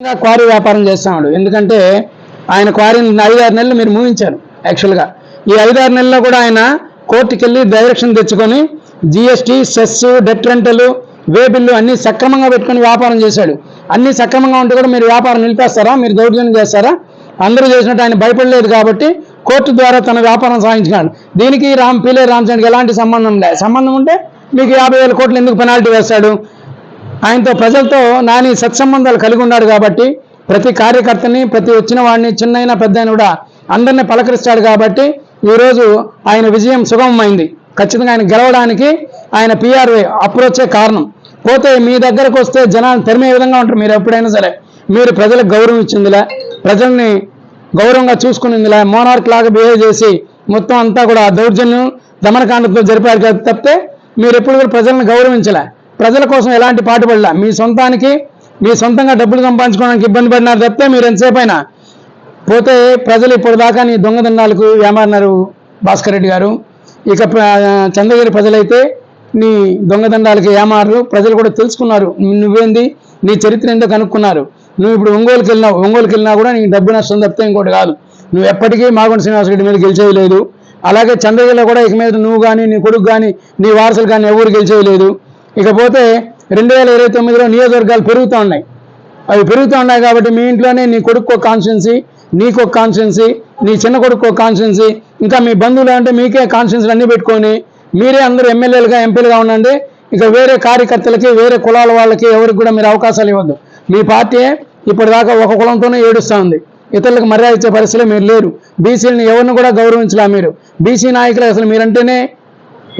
Quarry వ్యాపారం చేస్తున్నాడు. ఎందుకంటే ఆయన క్వారీని ఐదారు నెలలు మీరు ముగించారు యాక్చువల్గా ఈ ఐదారు నెలల్లో కూడా ఆయన కోర్టుకి వెళ్ళి డైరెక్షన్ తెచ్చుకొని జిఎస్టీ సెస్ డెట్ రెంటలు వే బిల్లు అన్ని సక్రమంగా పెట్టుకొని వ్యాపారం చేశాడు. అన్ని సక్రమంగా ఉంటే కూడా మీరు వ్యాపారం నిలిపేస్తారా? మీరు దౌర్జన్యం చేస్తారా? అందరూ చేసినట్టు ఆయన భయపడలేదు కాబట్టి కోర్టు ద్వారా తన వ్యాపారం సాగించినాడు దీనికి రామ్ పీలే రామచంద్రకి ఎలాంటి సంబంధం లేదు సంబంధం ఉంటే మీకు యాభై వేల కోట్లు ఎందుకు పెనాల్టీ వేస్తాడు? ఆయనతో ప్రజలతో నాని సత్సంబంధాలు కలిగి ఉన్నాడు కాబట్టి ప్రతి కార్యకర్తని ప్రతి వచ్చిన వాడిని చిన్నైనా పెద్ద కూడా అందరిని పలకరిస్తాడు కాబట్టి ఈరోజు ఆయన విజయం సుగమమైంది. ఖచ్చితంగా ఆయన గెలవడానికి ఆయన పిఆర్ఏ అప్రోచే కారణం. పోతే మీ దగ్గరకు వస్తే జనాన్ని తరిమే విధంగా ఉంటారు. మీరు ఎప్పుడైనా సరే మీరు ప్రజలకు గౌరవం ఇచ్చిందిలే ప్రజల్ని గౌరవంగా చూసుకునిందిలే మోనార్క్ లాగా బిహేవ్ చేసి మొత్తం అంతా కూడా దౌర్జన్యం దమనకాండతో జరిపారు కదా తప్పితే మీరు ఎప్పుడు కూడా ప్రజలను గౌరవించలే. ప్రజల కోసం ఎలాంటి పాటుపడలా మీ సొంతానికి మీ సొంతంగా డబ్బులు సంపాదించుకోవడానికి ఇబ్బంది పడినారు తప్పితే మీరు ఎంతసేపు అయినా పోతే ప్రజలు ఇప్పటిదాకా నీ దొంగదండాలకు ఏమన్నారు భాస్కర్ రెడ్డి గారు. ఇక చంద్రగిరి ప్రజలైతే నీ దొంగదండాలకి ఏమారు ప్రజలు కూడా తెలుసుకున్నారు. నువ్వేంది? నీ చరిత్ర ఏందో కనుక్కున్నారు. నువ్వు ఇప్పుడు ఒంగోలుకి వెళ్ళినావు. ఒంగోలుకి వెళ్ళినా కూడా నీకు డబ్బు నష్టం తప్పితే ఇంకోటి కాదు. నువ్వు ఎప్పటికీ మాగుంట శ్రీనివాసరెడ్డి మీద గెలిచేయలేదు. అలాగే చంద్రగిరిలో కూడా ఇక మీద నువ్వు కానీ నీ కొడుకు కానీ నీ వారసులు కానీ ఎవరు గెలిచేయలేదు. ఇకపోతే రెండు వేల ఇరవై తొమ్మిదిలో నియోజకవర్గాలు పెరుగుతూ ఉన్నాయి అవి పెరుగుతూ ఉన్నాయి కాబట్టి మీ ఇంట్లోనే నీ కొడుకు ఒక కాన్స్టిట్యున్సీ నీకు ఒక కాన్స్టిట్యున్సీ నీ చిన్న కొడుకు ఒక కాన్స్టిట్యున్సీ ఇంకా మీ బంధువులు అంటే మీకే కాన్స్టిట్యున్సీలు అన్నీ పెట్టుకొని మీరే అందరూ ఎమ్మెల్యేలుగా ఎంపీలుగా ఉండండి. ఇక వేరే కార్యకర్తలకి వేరే కులాల వాళ్ళకి ఎవరికి కూడా మీరు అవకాశాలు ఇవ్వద్దు. మీ పార్టీ ఇప్పటిదాకా ఒక కులంతోనే ఏడుస్తూ ఉంది ఇతరులకు మర్యాద ఇచ్చే పరిస్థితిలో మీరు లేరు. బీసీలను ఎవరిని కూడా గౌరవించలే మీరు. బీసీ నాయకులు అసలు మీరంటేనే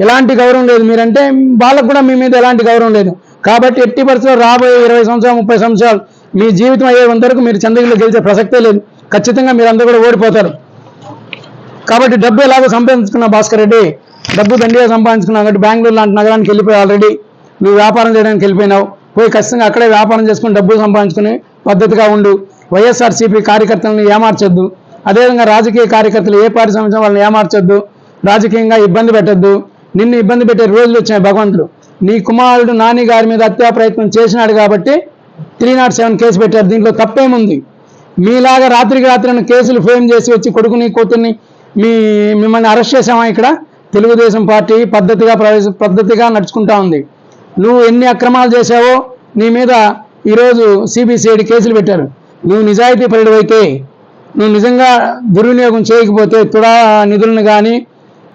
ఎలాంటి గౌరవం లేదు. మీరంటే వాళ్ళకు కూడా మీ మీద ఎలాంటి గౌరవం లేదు. కాబట్టి ఎట్టి పరిస్థితుల్లో రాబోయే ఇరవై సంవత్సరాలు ముప్పై సంవత్సరాలు మీ జీవితం అయ్యేంత వరకు మీరు చంద్రగిరిలో గెలిచే ప్రసక్తే లేదు. ఖచ్చితంగా మీరందరూ కూడా ఓడిపోతారు. కాబట్టి డబ్బు ఎలాగో సంపాదించుకున్న భాస్కర్ రెడ్డి డబ్బు దండిగా సంపాదించుకున్నావు కాబట్టి బెంగళూరు లాంటి నగరానికి వెళ్ళిపోయి ఆల్రెడీ నువ్వు వ్యాపారం చేయడానికి వెళ్ళిపోయినావు. పోయి ఖచ్చితంగా అక్కడే వ్యాపారం చేసుకుని డబ్బులు సంపాదించుకుని పద్ధతిగా ఉండు. వైఎస్ఆర్సీపీ కార్యకర్తలను ఏమార్చొద్దు. అదేవిధంగా రాజకీయ కార్యకర్తలు ఏ పార్టీ వాళ్ళని ఏమార్చొద్దు. రాజకీయంగా ఇబ్బంది పెట్టొద్దు. నిన్ను ఇబ్బంది పెట్టే రోజులు వచ్చాయి భగవంతుడు. నీ కుమారుడు నాని గారి మీద హత్యా ప్రయత్నం చేసినాడు కాబట్టి త్రీ నాట్ సెవెన్ కేసు పెట్టారు. దీంట్లో తప్పేముంది? మీలాగా రాత్రికి రాత్రి కేసులు ఫ్రేమ్ చేసి వచ్చి కొడుకుని కూతుర్ని మీ మిమ్మల్ని అరెస్ట్ చేసామా ఇక్కడ? తెలుగుదేశం పార్టీ పద్ధతిగా ప్రవేశ పద్ధతిగా నడుచుకుంటా ఉంది. నువ్వు ఎన్ని అక్రమాలు చేశావో నీ మీద ఈరోజు సిబిసిఐడి కేసులు పెట్టారు. నువ్వు నిజాయితీ పరుడు నువ్వు నిజంగా దుర్వినియోగం చేయకపోతే తుడా నిధులను కానీ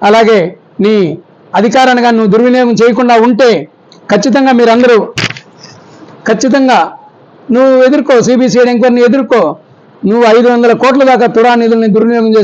అలాగే నీ అధికారాన్ని కానీ నువ్వు దుర్వినియోగం చేయకుండా ఉంటే ఖచ్చితంగా మీరందరూ ఖచ్చితంగా నువ్వు ఎదుర్కో సిబిసిఐడి ఎంక్వైరీని ఎదుర్కో నువ్వు ఐదు వందల కోట్ల దాకా తుడా నిధుల్ని దుర్వినియోగం